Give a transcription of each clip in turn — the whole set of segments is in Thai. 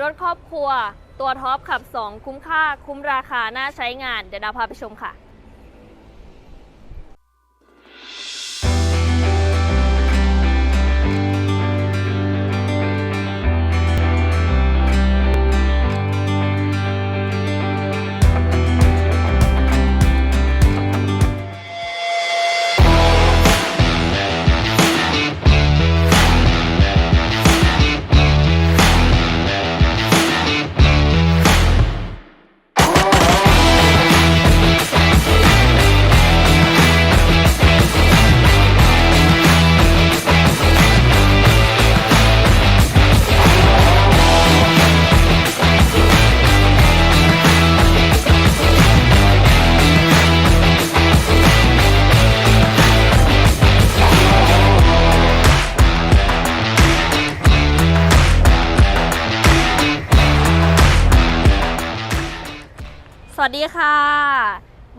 รถครอบครัว ตัวท็อปขับ 2 คุ้มค่า คุ้มราคา น่าใช้งาน เดี๋ยวดาวพาไปชมค่ะ วัสดีค่ะ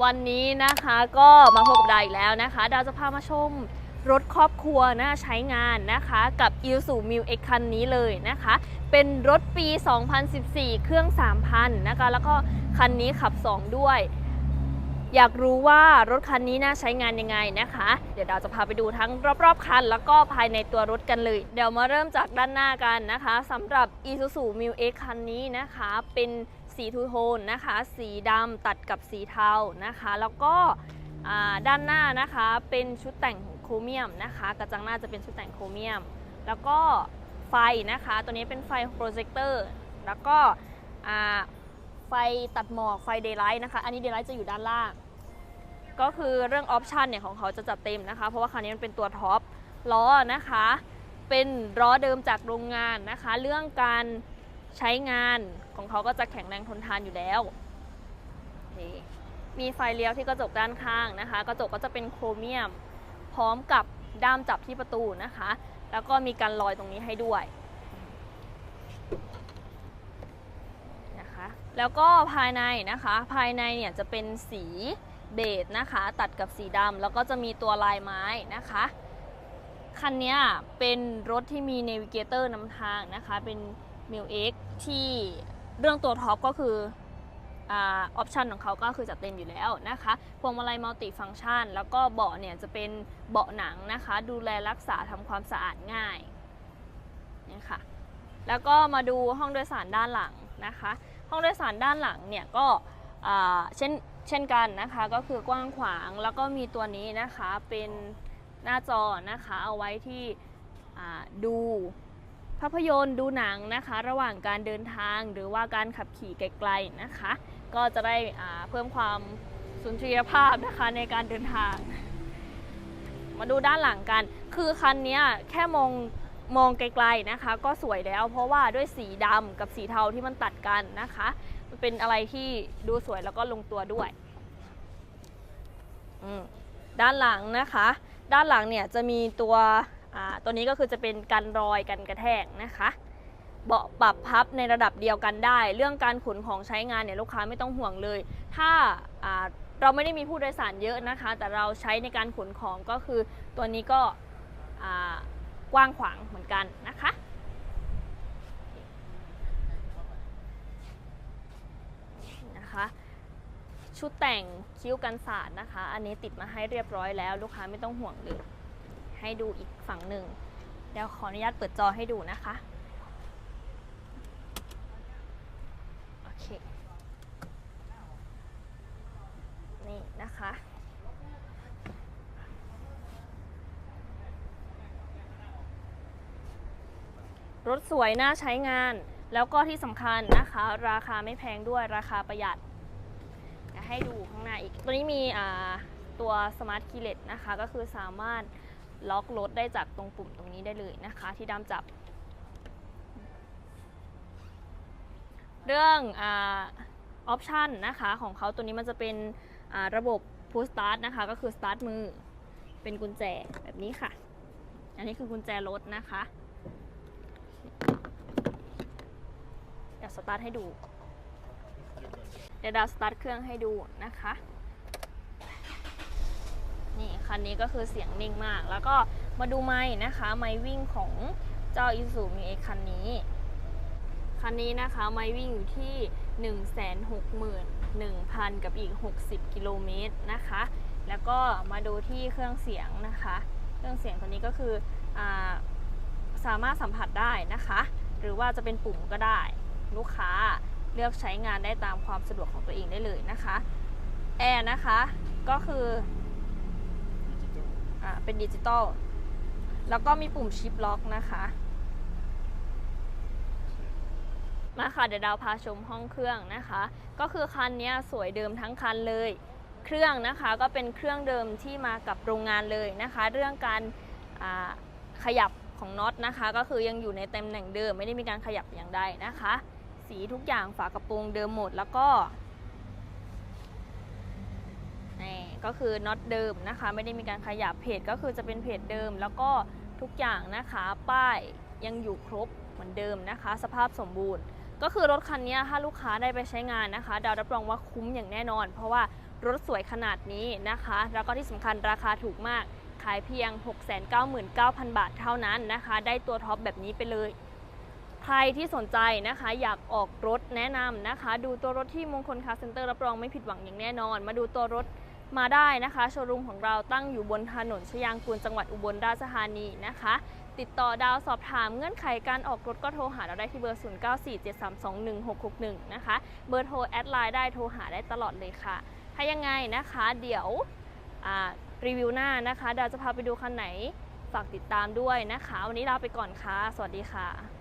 วันนี้นะคะก็มาพบกับดาวอีกแล้วนะคะ ดาวจะพามาชมรถครอบครัวน่าใช้งานนะคะกับ i s u m i l X คันนี้เลยนะคะ เป็นรถปี 2014 เครื่อง 3,000 นะคะ แล้วก็คันนี้ขับ 2 ด้วย อยากรู้ว่ารถคันนี้น่าใช้งานยังไงนะคะ เดี๋ยวดาวจะพาไปดูทั้งรอบๆคัน แล้วก็ภายในตัวรถกันเลย เดี๋ยวมาเริ่มจากด้านหน้ากันนะคะสำหรับ Isuzu m i l X คันนี้นะคะเป็น สีทูโทนนะคะ สีดำตัดกับสีเทานะคะ แล้วก็ด้านหน้านะคะเป็นชุดแต่งโครเมียมนะคะ กระจังหน้าจะเป็นชุดแต่งโครเมียม แล้วก็ไฟนะคะ ตัวนี้เป็นไฟโปรเจคเตอร์แล้วก็ไฟตัดหมอกไฟเดย์ไลท์นะคะ อันนี้เดย์ไลท์จะอยู่ด้านล่าง ก็คือเรื่องออปชันเนี่ยของเขาจะจัดเต็มนะคะ เพราะว่าคันนี้มันเป็นตัวท็อปล้อนะคะ เป็นล้อเดิมจากโรงงานนะคะ เรื่องการ ใช้งานของเขาก็จะแข็งแรงทนทานอยู่แล้วมีไฟเลี้ยวที่กระจกด้านข้างนะคะ กระจกก็จะเป็นโครเมียม พร้อมกับด้ามจับที่ประตูนะคะ แล้วก็มีการลอยตรงนี้ให้ด้วยนะคะแล้วก็ภายในนะคะ ภายในเนี่ยจะเป็นสีเบจนะคะ ตัดกับสีดำแล้วก็จะมีตัวลายไม้นะคะคันนี้เป็นรถที่มีเนวิเกเตอร์นำทางนะคะ เป็น มิวเอ็กที่เรื่องตัวท็อปก็คือออปชันของเขาก็คือจัดเต็มอยู่แล้วนะคะพวงมาลัยมัลติฟังก์ชัน แล้วก็เบาะเนี่ยจะเป็นเบาะหนังนะคะ ดูแลรักษาทำความสะอาดง่ายนี่ค่ะแล้วก็มาดูห้องโดยสารด้านหลังนะคะ ห้องโดยสารด้านหลังเนี่ยก็เช่นเช่นกันนะคะก็คือกว้างขวางแล้วก็มีตัวนี้นะคะเป็นหน้าจอนะคะเอาไว้ที่ดู ภาพยนตร์ดูหนังนะคะ ระหว่างการเดินทางหรือว่าการขับขี่ไกลๆนะคะ ก็จะได้เพิ่มความสุนทรียภาพนะคะในการเดินทาง มาดูด้านหลังกัน คือคันนี้แค่มองมองไกลๆนะคะ ก็สวยแล้ว เพราะว่าด้วยสีดำกับสีเทาที่มันตัดกันนะคะ มันเป็นอะไรที่ดูสวยแล้วก็ลงตัวด้วยด้านหลังนะคะ ด้านหลังเนี่ยจะมีตัว ตัวนี้ก็คือจะเป็นกันรอยกันกระแทกนะคะเบาะปรับพับในระดับเดียวกันได้ เรื่องการขนของใช้งานเนี่ยลูกค้าไม่ต้องห่วงเลย ถ้าเราไม่ได้มีผู้โดยสารเยอะนะคะ แต่เราใช้ในการขนของก็คือตัวนี้ก็กว้างขวางเหมือนกันนะคะนะคะชุดแต่งคิ้วกันสาดนะคะ อันนี้ติดมาให้เรียบร้อยแล้ว ลูกค้าไม่ต้องห่วงเลย ให้ดูอีกฝั่งหนึ่งเดี๋ยวขออนุญาตเปิดจอให้ดูนะคะโอเคนี่นะคะรถสวยน่าใช้งานแล้วก็ที่สำคัญนะคะ ราคาไม่แพงด้วยราคาประหยัดให้ดูข้างหน้าอีก ตัวนี้มีตัว Smart Keyless นะคะ ก็คือสามารถ ล็อกรถได้จากตรงปุ่มตรงนี้ได้เลยนะคะ ที่ดำจับ เรื่องออปชันนะคะของเขาตัวนี้มันจะเป็นระบบ Push Start นะคะ ก็คือ Start มือ เป็นกุญแจแบบนี้ค่ะ อันนี้คือกุญแจรถนะคะเดี๋ยวสตาร์ทให้ดู เดี๋ยวดาวสตาร์ทเครื่องให้ดูนะคะ อันนี้ก็คือเสียงนิ่งมาก แล้วก็มาดูไม้นะคะ ไม้วิ่งของเจ้า i s u m i X คันนี้ คันนี้นะคะไม่วิ่งอยู่ที่ 161,000 กับอีก 60 กิโลเมตรนะคะ แล้วก็มาดูที่เครื่องเสียงนะคะ เครื่องเสียงตัวนี้ก็คืออสามารถสัมผัสได้นะคะ หรือว่าจะเป็นปุ่มก็ได้ ลูกค้าเลือกใช้งานได้ตามความสะดวกของตัวเองได้เลยนะคะ แอร์นะคะก็คือ อาเป็นดิจิตอลแล้วก็มีปุ่มชิปล็อกนะคะ มาค่ะเดี๋ยวดาวพาชมห้องเครื่องนะคะ ก็คือคันนี้สวยเดิมทั้งคันเลย เครื่องนะคะก็เป็นเครื่องเดิมที่มากับโรงงานเลยนะคะ เรื่องการขยับของน็อตนะคะ ก็คือยังอยู่ในตำแหน่งเดิมไม่ได้มีการขยับอย่างใดนะคะ สีทุกอย่างฝากระโปรงเดิมหมดแล้วก็นี่ ก็คือน็อตเดิมนะคะ ไม่ได้มีการขยับเพจก็คือจะเป็นเพจเดิม แล้วก็ทุกอย่างนะคะ ป้ายยังอยู่ครบเหมือนเดิมนะคะ สภาพสมบูรณ์ ก็คือรถคันนี้ถ้าลูกค้าได้ไปใช้งานนะคะ ดาวรับรองว่าคุ้มอย่างแน่นอน เพราะว่ารถสวยขนาดนี้นะคะ แล้วก็ที่สำคัญราคาถูกมากขายเพียง 699,000 บาทเท่านั้นนะคะ ได้ตัวท็อปแบบนี้ไปเลย ใครที่สนใจนะคะ อยากออกรถแนะนำนะคะ ดูตัวรถที่มงคลคาร์เซ็นเตอร์รับรองไม่ผิดหวังอย่างแน่นอน มาดูตัวรถ มาได้นะคะ โชว์รูมของเราตั้งอยู่บนถนนชยางกูลจังหวัดอุบลราชธานีนะคะ ติดต่อดาวสอบถามเงื่อนไขการออกรถก็โทรหาเราได้ที่เบอร์ 0947321661 นะคะ เบอร์โทรแอดไลน์ได้โทรหาได้ตลอดเลยค่ะ ถ้ายังไงนะคะ เดี๋ยวรีวิวหน้านะคะ ดาวจะพาไปดูคันไหน ฝากติดตามด้วยนะคะ วันนี้ลาไปก่อนค่ะ สวัสดีค่ะ